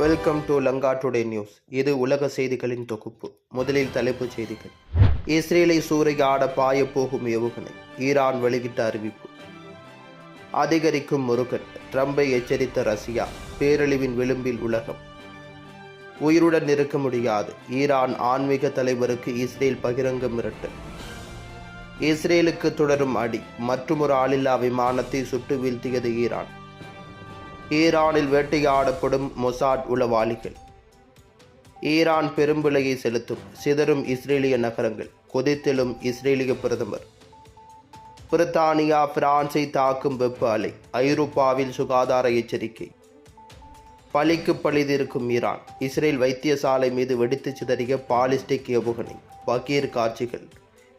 Welcome to Lanka today news இது உலக செய்திகளின் தொகுப்பு. முதலில் தலைப்புச் செய்திகள். இஸ்ரேலை சூறையாட பாயப் போகும் ஏவுகணை. ஈரான் வெளியிட்ட அறிவிப்பு. அதிகரிக்கும் முருகன். ட்ரம்பை எச்சரித்த ரஷ்யா. பேரழிவின் விளிம்பில் உலகம். உயிருடன் இருக்க முடியாது. ஈரான் ஆன்மீக தலைவருக்கு இஸ்ரேல் பகிரங்க மிரட்டல். இஸ்ரேலுக்கு தொடரும் அடி. மற்றொரு ஆளில்லா விமானத்தை சுட்டு வீழ்த்தியது ஈரான். ஈரானில் வேட்டையாடப்படும் மொசாட் உளவாளிகள் ஈரான் பெரும்பிலையை செலுத்தும் சிதறும் இஸ்ரேலிய நகரங்கள் கொதித்தெழும் இஸ்ரேலிய பிரதமர். பிரித்தானியா பிரான்சை தாக்கும் வெப்ப அலை ஐரோப்பாவில் சுகாதார எச்சரிக்கை. பழிக்கு பழிதிருக்கும் ஈரான் இஸ்ரேல் வைத்தியசாலை மீது வெடித்து சிதறிய பாலிஸ்டிக் ஏவுகணை பகீர் காட்சிகள்.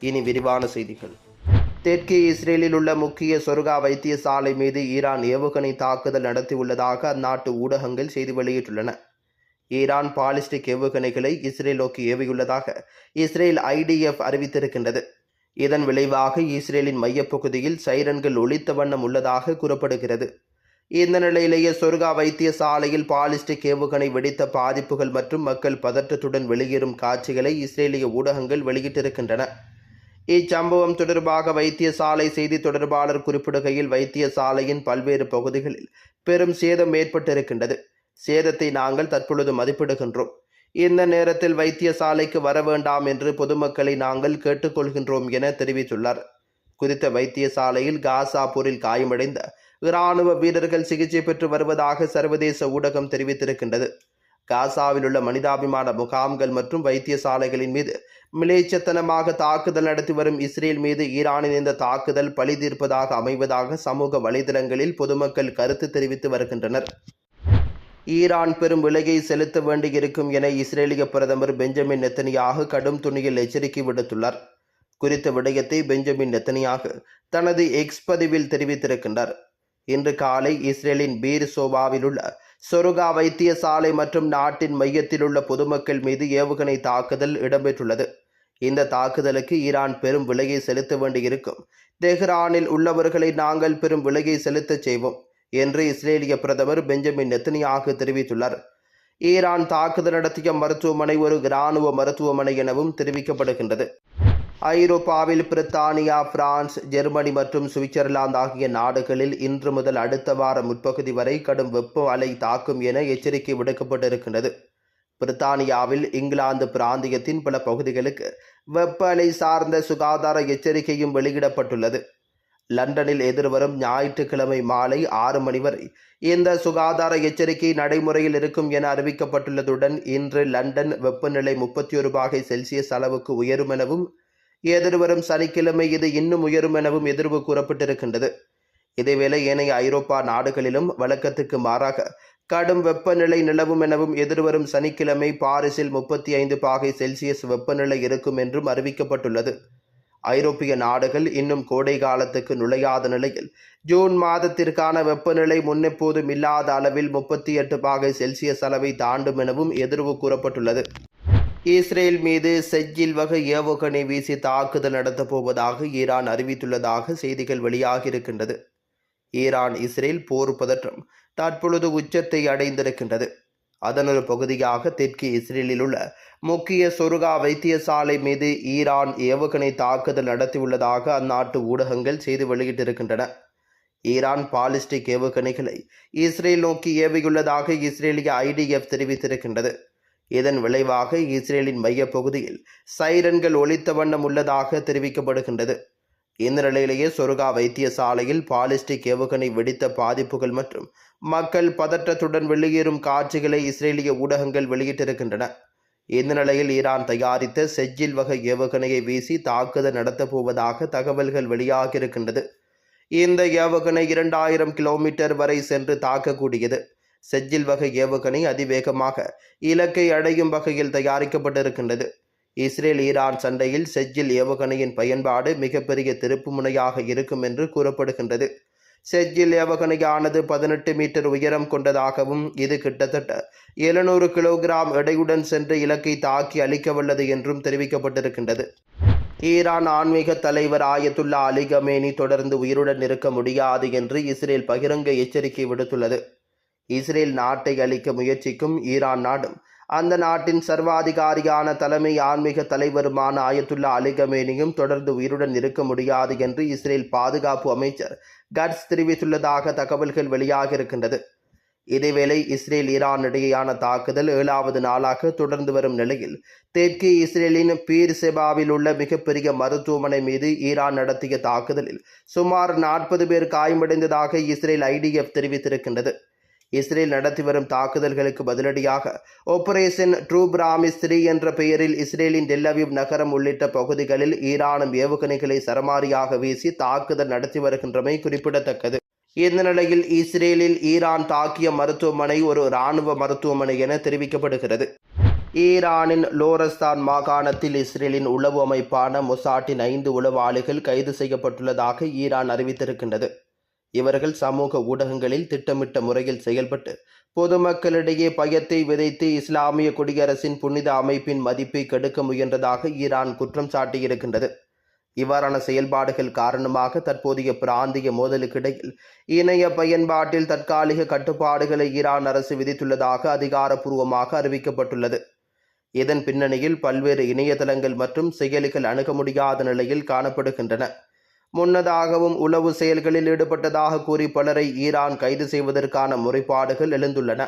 இனி விரிவான செய்திகள். தெற்கே இஸ்ரேலில் உள்ள முக்கிய சொர்கா வைத்தியசாலை மீது ஈரான் ஏவுகணை தாக்குதல் நடத்தியுள்ளதாக அந்நாட்டு ஊடகங்கள் செய்தி வெளியிட்டுள்ளன. ஈரான் பாலிஸ்டிக் ஏவுகணைகளை இஸ்ரேல் நோக்கி ஏவியுள்ளதாக இஸ்ரேல் ஐடிஎஃப் அறிவித்திருக்கின்றது. இதன் விளைவாக இஸ்ரேலின் மையப்பகுதியில் சைரன்கள் ஒழித்த வண்ணம் உள்ளதாக கூறப்படுகிறது. இந்த நிலையிலேயே சொர்கா வைத்தியசாலையில் பாலிஸ்டிக் ஏவுகணை வெடித்த பாதிப்புகள் மற்றும் மக்கள் பதற்றத்துடன் வெளியேறும் காட்சிகளை இஸ்ரேலிய ஊடகங்கள் வெளியிட்டிருக்கின்றன. இச்சம்பவம் தொடர்பாக வைத்தியசாலை செய்தி தொடர்பாளர் குறிப்பிடுகையில் வைத்தியசாலையின் பல்வேறு பகுதிகளில் பெரும் சேதம் ஏற்பட்டிருக்கின்றது. சேதத்தை நாங்கள் தற்பொழுது மதிப்பிடுகின்றோம். இந்த நேரத்தில் வைத்தியசாலைக்கு வர வேண்டாம் என்று பொதுமக்களை நாங்கள் கேட்டுக்கொள்கின்றோம் என தெரிவித்துள்ளார். குறித்த வைத்தியசாலையில் காசா போரில் காயமடைந்த இராணுவ வீரர்கள் சிகிச்சை பெற்று வருவதாக சர்வதேச ஊடகம் தெரிவித்திருக்கின்றது. காசாவில் உள்ள மனிதாபிமான முகாம்கள் மற்றும் வைத்தியசாலைகளின் மீது மிலேச்சத்தனமாக தாக்குதல் நடத்தி வரும் இஸ்ரேல் மீது ஈரானின் இந்த தாக்குதல் பழி தீர்ப்பதாக அமைவதாக சமூக வலைதளங்களில் பொதுமக்கள் கருத்து தெரிவித்து வருகின்றனர். ஈரான் பெரும் விலையை செலுத்த வேண்டியிருக்கும் என இஸ்ரேலிய பிரதமர் பெஞ்சமின் நெத்தனியாக கடும் துணியில் எச்சரிக்கை விடுத்துள்ளார். குறித்த விடயத்தை பெஞ்சமின் நெத்தனியாக தனது எக்ஸ் பதிவில் தெரிவித்திருக்கின்றார். இன்று காலை இஸ்ரேலின் பீர் சோபாவில் உள்ள சொருகா வைத்தியசாலை மற்றும் நாட்டின் மையத்தில் உள்ள பொதுமக்கள் மீது ஏவுகணை தாக்குதல் இடம்பெற்றுள்ளது. இந்த தாக்குதலுக்கு ஈரான் பெரும் விலையை செலுத்த வேண்டியிருக்கும். தெஹ்ரானில் உள்ளவர்களை நாங்கள் பெரும் விலையை செலுத்தச் செய்வோம் என்று இஸ்ரேலிய பிரதமர் பெஞ்சமின் நெத்தனியாக தெரிவித்துள்ளார். ஈரான் தாக்குதல் நடத்திய மருத்துவமனை ஒரு இராணுவ மருத்துவமனை எனவும் தெரிவிக்கப்படுகின்றது. ஐரோப்பாவில் பிரித்தானியா பிரான்ஸ் ஜெர்மனி மற்றும் சுவிட்சர்லாந்து ஆகிய நாடுகளில் இன்று முதல் அடுத்த வார முற்பகுதி வரை கடும் வெப்ப அலை தாக்கும் என எச்சரிக்கை விடுக்கப்பட்டிருக்கின்றது. பிரித்தானியாவில் இங்கிலாந்து பிராந்தியத்தின் பல பகுதிகளுக்கு வெப்ப அலை சார்ந்த சுகாதார எச்சரிக்கையும் வெளியிடப்பட்டுள்ளது. லண்டனில் எதிர்வரும் ஞாயிற்றுக்கிழமை மாலை ஆறு மணி வரை இந்த சுகாதார எச்சரிக்கை நடைமுறையில் இருக்கும் என அறிவிக்கப்பட்டுள்ளதுடன் இன்று லண்டன் வெப்பநிலை முப்பத்தி ஒரு பாகை செல்சியஸ் அளவுக்கு உயரும் எனவும் எதிர்வரும் சனிக்கிழமை இது இன்னும் உயரும் எனவும் எதிர்வு கூறப்பட்டிருக்கின்றது. இதேவேளை ஏனைய ஐரோப்பா நாடுகளிலும் வழக்கத்துக்கு மாறாக கடும் வெப்பநிலை நிலவும் எனவும் எதிர்வரும் சனிக்கிழமை பாரிஸில் முப்பத்தி ஐந்து பாகை செல்சியஸ் வெப்பநிலை இருக்கும் என்றும் அறிவிக்கப்பட்டுள்ளது. ஐரோப்பிய நாடுகள் இன்னும் கோடை காலத்துக்கு நுழையாத நிலையில் ஜூன் மாதத்திற்கான வெப்பநிலை முன்னெப்போதும் இல்லாத அளவில் முப்பத்தி எட்டு பாகை செல்சியஸ் அளவை தாண்டும் எனவும் எதிர்வு கூறப்பட்டுள்ளது. இஸ்ரேல் மீது செஜ்ஜில் வகை ஏவுகணை வீசி தாக்குதல் நடத்தப் போவதாக ஈரான் அறிவித்துள்ளதாக செய்திகள் வெளியாகியிருக்கின்றது. ஈரான் இஸ்ரேல் போர் பதற்றம் தற்பொழுது உச்சத்தை அடைந்திருக்கின்றது. அதன் ஒரு பகுதியாக தெற்கு இஸ்ரேலில் உள்ள முக்கிய சொருகா வைத்தியசாலை மீது ஈரான் ஏவுகணை தாக்குதல் நடத்தியுள்ளதாக அந்நாட்டு ஊடகங்கள் செய்து வெளியிட்டிருக்கின்றன. ஈரான் பாலிஸ்டிக் ஏவுகணைகளை இஸ்ரேல் நோக்கி ஏவியுள்ளதாக இஸ்ரேலிய ஐடிஎஃப் தெரிவித்திருக்கின்றது. இதன் விளைவாக இஸ்ரேலின் மையப்பகுதியில் சைரன்கள் ஒழித்த வண்ணம் உள்ளதாக தெரிவிக்கப்படுகின்றது. இந்த நிலையிலேயே சொருகா வைத்தியசாலையில் பாலிஸ்டிக் ஏவுகணை வெடித்த பாதிப்புகள் மற்றும் மக்கள் பதற்றத்துடன் வெளியேறும் காட்சிகளை இஸ்ரேலிய ஊடகங்கள் வெளியிட்டிருக்கின்றன. இந்த நிலையில் ஈரான் தயாரித்த செஜ்ஜில் வகை ஏவுகணையை வீசி தாக்குதல் நடத்தப் போவதாக தகவல்கள் வெளியாகியிருக்கின்றது. இந்த ஏவுகணை இரண்டாயிரம் கிலோமீட்டர் வரை சென்று தாக்கக்கூடியது. செஜ்ஜில் வகை ஏவுகணை அதிவேகமாக இலக்கை அடையும் வகையில் தயாரிக்கப்பட்டிருக்கின்றது. இஸ்ரேல் ஈரான் சண்டையில் செஜ்ஜில் ஏவுகணையின் பயன்பாடு மிகப்பெரிய திருப்பு முனையாக இருக்கும் என்று கூறப்படுகின்றது. செஜில் ஏவுகணையானது பதினெட்டு மீட்டர் உயரம் கொண்டதாகவும் இது கிட்டத்தட்ட எழுநூறு கிலோகிராம் எடையுடன் சென்று இலக்கை தாக்கி அழிக்கவல்லது என்றும் தெரிவிக்கப்பட்டிருக்கின்றது. ஈரான் ஆன்மீக தலைவர் ஆயத்துல்லா அலிகமேனி தொடர்ந்து உயிருடன் இருக்க முடியாது என்று இஸ்ரேல் பகிரங்க எச்சரிக்கை விடுத்துள்ளது. இஸ்ரேல் நாட்டை அளிக்க முயற்சிக்கும் ஈரான் நாடும். அந்த நாட்டின் சர்வாதிகாரியான தலைமை ஆன்மீக தலைவருமான ஆயத்துல்லா அலிகமேனியும் தொடர்ந்து உயிருடன் இருக்க முடியாது என்று இஸ்ரேல் பாதுகாப்பு அமைச்சர் கட்ஸ் தெரிவித்துள்ளதாக தகவல்கள் வெளியாகியிருக்கின்றது இதேவேளை இஸ்ரேல் ஈரான் இடையேயான தாக்குதல் ஏழாவது நாளாக தொடர்ந்து வரும் நிலையில் தெற்கு இஸ்ரேலின் பீர் செபாவில் உள்ள மிகப்பெரிய மருத்துவமனை மீது ஈரான் நடத்திய தாக்குதலில் சுமார் நாற்பது பேர் காயமடைந்ததாக இஸ்ரேல் ஐடிஎஃப் தெரிவித்திருக்கின்றது. இஸ்ரேல் நடத்தி வரும் தாக்குதல்களுக்கு பதிலடியாக ஆபரேஷன் ட்ரூ பிராமிஸ் என்ற பெயரில் இஸ்ரேலின் டெல்லவிவ் நகரம் உள்ளிட்ட பகுதிகளில் ஈரானும் ஏவுகணைகளை சரமாரியாக வீசி தாக்குதல் நடத்தி வருகின்றமை குறிப்பிடத்தக்கது. இந்த நிலையில் இஸ்ரேலில் ஈரான் தாக்கிய மருத்துவமனை ஒரு இராணுவ மருத்துவமனை என தெரிவிக்கப்படுகிறது. ஈரானின் லோரஸ்தான் மாகாணத்தில் இஸ்ரேலின் உளவு அமைப்பான மொசாட்டின் ஐந்து உளவாளிகள் கைது செய்யப்பட்டுள்ளதாக ஈரான் அறிவித்திருக்கின்றது. இவர்கள் சமூக ஊடகங்களில் திட்டமிட்ட முறையில் செயல்பட்டு பொதுமக்களிடையே பயத்தை விதைத்து இஸ்லாமிய குடியரசின் புனித அமைப்பின் மதிப்பை கெடுக்க முயன்றதாக ஈரான் குற்றம் சாட்டியிருக்கின்றது. இவ்வாறான செயல்பாடுகள் காரணமாக தற்போதைய பிராந்திய மோதலுக்கிடையில் இணைய பயன்பாட்டில் தற்காலிக கட்டுப்பாடுகளை ஈரான் அரசு விதித்துள்ளதாக அதிகாரப்பூர்வமாக அறிவிக்கப்பட்டுள்ளது. இதன் பின்னணியில் பல்வேறு இணையதளங்கள் மற்றும் செயலிகள் அணுக முடியாத நிலையில் காணப்படுகின்றன. முன்னதாகவும் உளவு செயல்களில் ஈடுபட்டதாக கூறி பலரை ஈரான் கைது செய்வதற்கான முறைப்பாடுகள் எழுந்துள்ளன.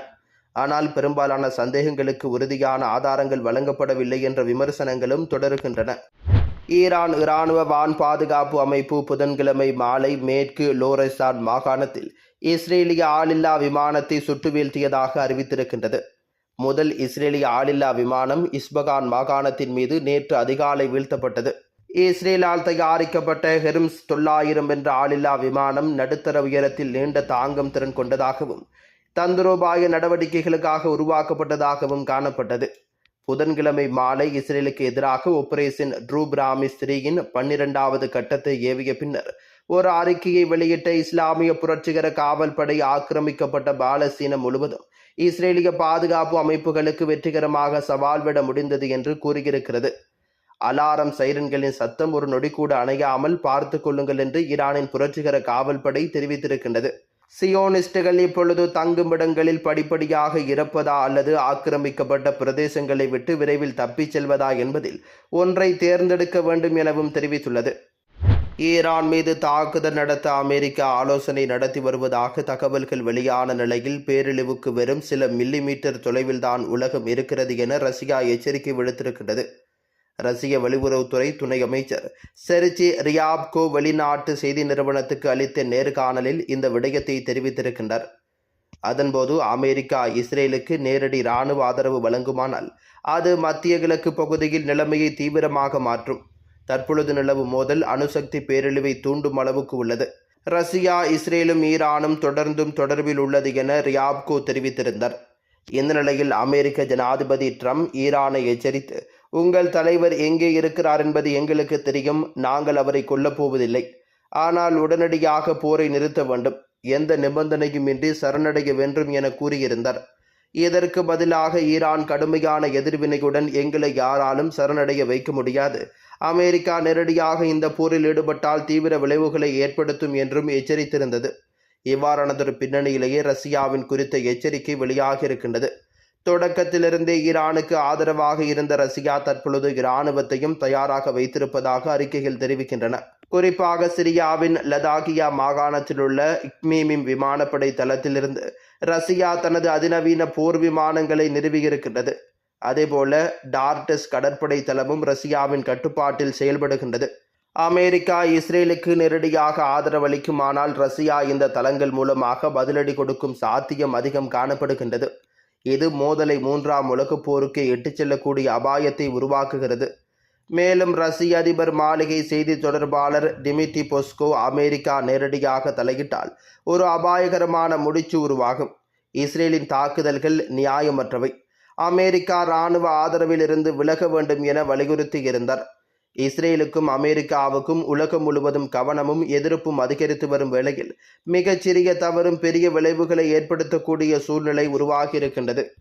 ஆனால் பெரும்பாலான சந்தேகங்களுக்கு உறுதியான ஆதாரங்கள் வழங்கப்படவில்லை என்ற விமர்சனங்களும் தொடர்கின்றன. ஈரான் இராணுவ வான் பாதுகாப்பு அமைப்பு புதன்கிழமை மாலை மேற்கு லோரெசான் மாகாணத்தில் இஸ்ரேலிய ஆளில்லா விமானத்தை சுட்டு வீழ்த்தியதாக அறிவித்திருக்கின்றது. முதல் இஸ்ரேலிய ஆளில்லா விமானம் இஸ்பகான் மாகாணத்தின் மீது நேற்று அதிகாலை வீழ்த்தப்பட்டது. இஸ்ரேலால் தயாரிக்கப்பட்ட ஹெர்ம்ஸ் தொள்ளாயிரம் என்ற ஆளில்லா விமானம் நடுத்தர உயரத்தில் நீண்ட தாங்கும் திறன் கொண்டதாகவும் தந்திரோபாய நடவடிக்கைகளுக்காக உருவாக்கப்பட்டதாகவும் காணப்பட்டது. புதன்கிழமை மாலை இஸ்ரேலுக்கு எதிராக ஆபரேஷன் ட்ரூ பிராமிஸ் த்ரீயின் கட்டத்தை ஏவிய பின்னர் ஒரு அறிக்கையை வெளியிட்ட இஸ்லாமிய புரட்சிகர காவல் படை ஆக்கிரமிக்கப்பட்ட பாலஸ்தீனம் முழுவதும் இஸ்ரேலிய பாதுகாப்பு அமைப்புகளுக்கு வெற்றிகரமாக சவால் விட முடிந்தது என்று கூறியிருக்கிறது. அலாரம் சைரன்களின் சத்தம் ஒரு நொடி கூட அணையாமல் பார்த்து கொள்ளுங்கள் என்று ஈரானின் புரட்சிகர காவல்படை தெரிவித்திருக்கின்றது. சியோனிஸ்டுகள் இப்பொழுது தங்குமிடங்களில் படிப்படியாக இறப்பதா அல்லது ஆக்கிரமிக்கப்பட்ட பிரதேசங்களை விட்டு விரைவில் தப்பிச் செல்வதா என்பதில் ஒன்றை தேர்ந்தெடுக்க வேண்டும் எனவும் தெரிவித்துள்ளது. ஈரான் மீது தாக்குதல் நடத்த அமெரிக்கா ஆலோசனை நடத்தி வருவதாக தகவல்கள் வெளியான நிலையில் பேரழிவுக்கு வெறும் சில மில்லி மீட்டர் தொலைவில்தான் உலகம் இருக்கிறது என ரஷ்யா எச்சரிக்கை விடுத்திருக்கின்றது. ரஷ்ய வெளியுறவுத்துறை துணை அமைச்சர் செர்ஜி ரியாப்கோ வெளிநாட்டு செய்தி நிறுவனத்துக்கு அளித்த நேர்காணலில் இந்த விடயத்தை தெரிவித்திருக்கின்றார். அதன்போது அமெரிக்கா இஸ்ரேலுக்கு நேரடி இராணுவ ஆதரவு வழங்குமானால் அது மத்திய கிழக்கு பகுதியில் நிலைமையை தீவிரமாக மாற்றும். தற்பொழுது நிலவு மோதல் அணுசக்தி பேரழிவை தூண்டும் அளவுக்கு உள்ளது. ரஷ்யா இஸ்ரேலும் ஈரானும் தொடர்ந்தும் தொடர்பில் உள்ளது என ரியாப்கோ தெரிவித்திருந்தார். இந்த நிலையில் அமெரிக்க ஜனாதிபதி ட்ரம்ப் ஈரானை எச்சரித்து உங்கள் தலைவர் எங்கே இருக்கிறார் என்பது எங்களுக்கு தெரியும். நாங்கள் அவரை கொல்லப்போவதில்லை ஆனால் உடனடியாக போரை நிறுத்த வேண்டும். எந்த நிபந்தனையும் இன்றி சரணடைய வேண்டும் என கூறியிருந்தார். இதற்கு பதிலாக ஈரான் கடுமையான எதிர்வினையுடன் எங்களை யாராலும் சரணடைய வைக்க முடியாது. அமெரிக்கா நேரடியாக இந்த போரில் ஈடுபட்டால் தீவிர விளைவுகளை ஏற்படுத்தும் என்றும் எச்சரித்திருந்தது. இவ்வாறானதொரு பின்னணியிலேயே ரஷ்யாவின் குறித்த எச்சரிக்கை வெளியாகியிருக்கின்றது. தொடக்கத்திலிருந்தே ஈரானுக்கு ஆதரவாக இருந்த ரஷ்யா தற்பொழுது இராணுவத்தையும் தயாராக வைத்திருப்பதாக அறிக்கைகள் தெரிவிக்கின்றன. குறிப்பாக சிரியாவின் லதாகியா மாகாணத்திலுள்ள இக்மீமின் இக்மீமிம் விமானப்படை தளத்திலிருந்து ரஷ்யா தனது அதிநவீன போர் விமானங்களை நிறுவியிருக்கின்றது. அதேபோல டார்டஸ் கடற்படை தளமும் ரஷ்யாவின் கட்டுப்பாட்டில் செயல்படுகின்றது. அமெரிக்கா இஸ்ரேலுக்கு நேரடியாக ஆதரவளிக்குமானால் ரஷ்யா இந்த தளங்கள் மூலமாக பதிலடி கொடுக்கும் சாத்தியம் அதிகம் காணப்படுகின்றது. இது மோதலை மூன்றாம் உலகப் போருக்கு இட்டுச் செல்லக்கூடிய அபாயத்தை உருவாக்குகிறது. மேலும் ரஷ்ய அதிபர் மாளிகை செய்தி தொடர்பாளர் டிமிட்டி பொஸ்கோ அமெரிக்கா நேரடியாக தலையிட்டால் ஒரு அபாயகரமான முடிச்சு உருவாகும். இஸ்ரேலின் தாக்குதல்கள் நியாயமற்றவை. அமெரிக்கா இராணுவ ஆதரவிலிருந்து விலக வேண்டும் என வலியுறுத்தி இருந்தார் இஸ்ரேலுக்கும் அமெரிக்காவுக்கும் உலகம் முழுவதும் கவனமும் எதிர்ப்பும் அதிகரித்து வரும் வேளையில் மிகச்சிறிய தவறும் பெரிய விளைவுகளை ஏற்படுத்தக்கூடிய சூழ்நிலை உருவாகியிருக்கின்றது.